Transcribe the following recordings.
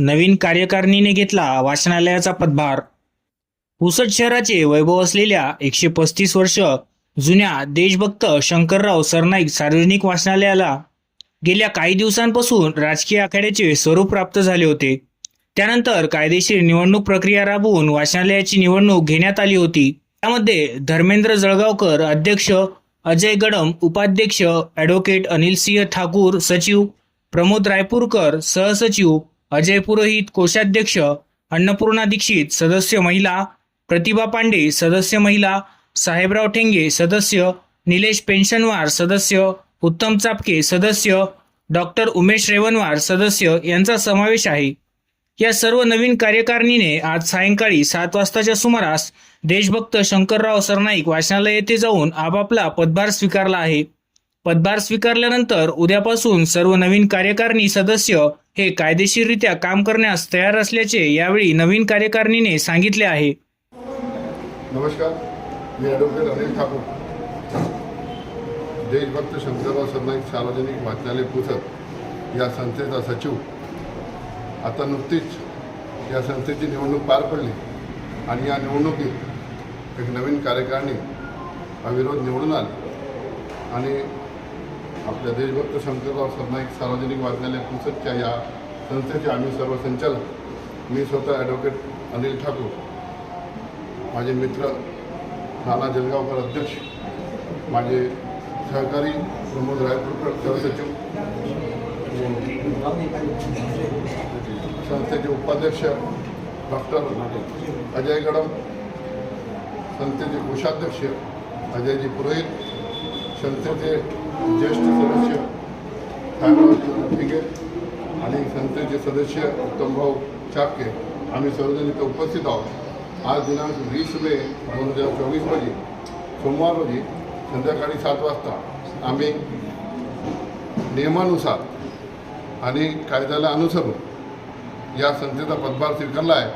नवीन कार्यकारिणीने घेतला वाचनालयाचा पदभार. पुसद शहराचे वैभव असलेल्या एकशे पस्तीस वर्ष जुन्या देशभक्त शंकरराव सरनाईक सार्वजनिक वाचनालयाला गेल्या काही दिवसांपासून राजकीय आखाड्याचे स्वरूप प्राप्त झाले होते. त्यानंतर कायदेशीर निवडणूक प्रक्रिया राबवून वाचनालयाची निवडणूक घेण्यात आली होती. त्यामध्ये धर्मेंद्र जळगावकर अध्यक्ष अजय गडम उपाध्यक्ष ॲडव्होकेट अनिलसिंह ठाकूर सचिव प्रमोद रायपूरकर सहसचिव अजय पुरोहित कोषाध्यक्ष अन्नपूर्णा दीक्षित सदस्य महिला प्रतिभा पांडे सदस्य महिला साहेबराव ठेंगे सदस्य निलेश पेन्शनवार सदस्य उत्तम चापके सदस्य डॉक्टर उमेश रेवनवार सदस्य यांचा समावेश आहे. या सर्व नवीन कार्यकारिणीने आज सायंकाळी सात वाजताच्या सुमारास देशभक्त शंकरराव सरनाईक वाचनालय येथे जाऊन आपापला पदभार स्वीकारला आहे. पदभार स्वीकारल्यानंतर उद्यापासून सर्व नवीन कार्यकारिणी सदस्य हे कायदेशीररित्या काम करण्यास तयार असल्याचे यावेळी नवीन कार्यकारिणीने सांगितले आहे. नमस्कार मी ॲडव्होकेट अनिल ठाकूर. देशभक्त शंकरराव सरनाईक सार्वजनिक वाचनालय पुसद या संस्थेचा सचिव. आता नुकतीच या संस्थेची निवडणूक पार पडली आणि या निवडणुकीत एक नवीन कार्यकारिणी अविरोध निवडून आली. आणि आपल्या देशभक्त शंकरराव सरनाईक सार्वजनिक वाचनालय पुसदच्या या संस्थेचे आम्ही सर्व संचालक. मी स्वतः ॲडव्होकेट अनिल ठाकूर. माझे मित्र नाना जलगावकर अध्यक्ष. माझे सहकारी प्रमोद रायपूरकर सहसचिव. संस्थेचे उपाध्यक्ष डॉक्टर अजय गडम. संस्थेचे कोषाध्यक्ष अजयजी पुरोहित. संस्थेचे ज्येष्ठ सदस्य साहेबराव ठिगे आणि संस्थेचे सदस्य उत्तमभाऊ चापके आम्ही सर्वजण इथं उपस्थित आहोत. आज दिनांक वीस मे दोन हजार चोवीस रोजी सोमवार रोजी संध्याकाळी सात वाजता आम्ही नियमानुसार आणि कायद्याला अनुसरून या संस्थेचा पदभार स्वीकारला आहे.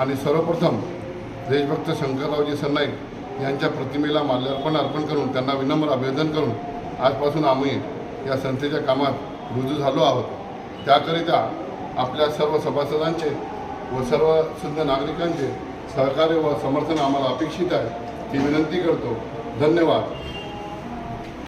आणि सर्वप्रथम देशभक्त शंकररावजी सरनाईक यांच्या प्रतिमेला माल्यार्पण अर्पण करून त्यांना विनम्र अभिवादन करून आजपासून आम्ही या संस्थेच्या कामात रुजू झालो आहोत. त्याकरिता आपल्या सर्व सभासदांचे व सर्व शुद्ध नागरिकांचे सहकार्य व समर्थन आम्हाला अपेक्षित आहे. ती विनंती करतो. धन्यवाद.